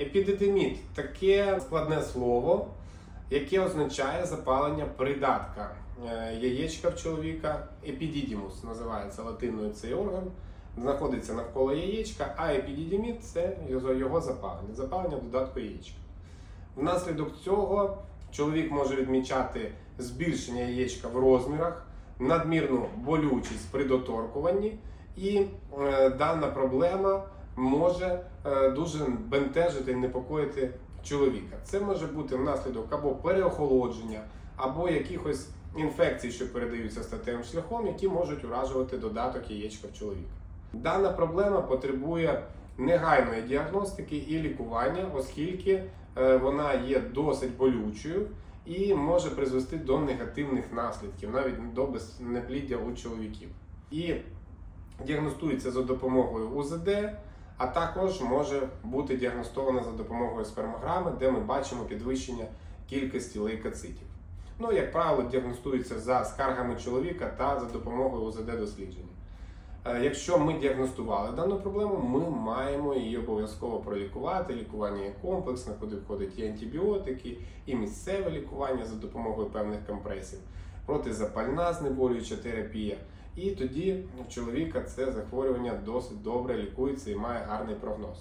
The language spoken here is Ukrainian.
Епідидеміт таке складне слово, яке означає запалення придатка е, яєчка в чоловіка. Епідідімус називається латиною цей орган. Знаходиться навколо яєчка, а епідідіміт це його запалення, запалення додатку яєчка. Внаслідок цього чоловік може відмічати збільшення яєчка в розмірах, надмірну болючість при доторкуванні, і е, дана проблема може е, дуже бентежити і непокоїти чоловіка. Це може бути внаслідок або переохолодження, або якихось інфекцій, що передаються статевим шляхом, які можуть уражувати додаток яєчка в чоловіка. Дана проблема потребує негайної діагностики і лікування, оскільки е, вона є досить болючою і може призвести до негативних наслідків, навіть до безнепліддя у чоловіків. І діагностується за допомогою УЗД, а також може бути діагностована за допомогою спермограми, де ми бачимо підвищення кількості лейкоцитів. Ну, як правило, діагностується за скаргами чоловіка та за допомогою УЗД дослідження. Е, Якщо ми діагностували дану проблему, ми маємо її обов'язково пролікувати. Лікування є комплексне, куди входять і антибіотики, і місцеве лікування за допомогою певних компресів, протизапальна знеболююча терапія. І тоді у чоловіка це захворювання досить добре лікується і має гарний прогноз.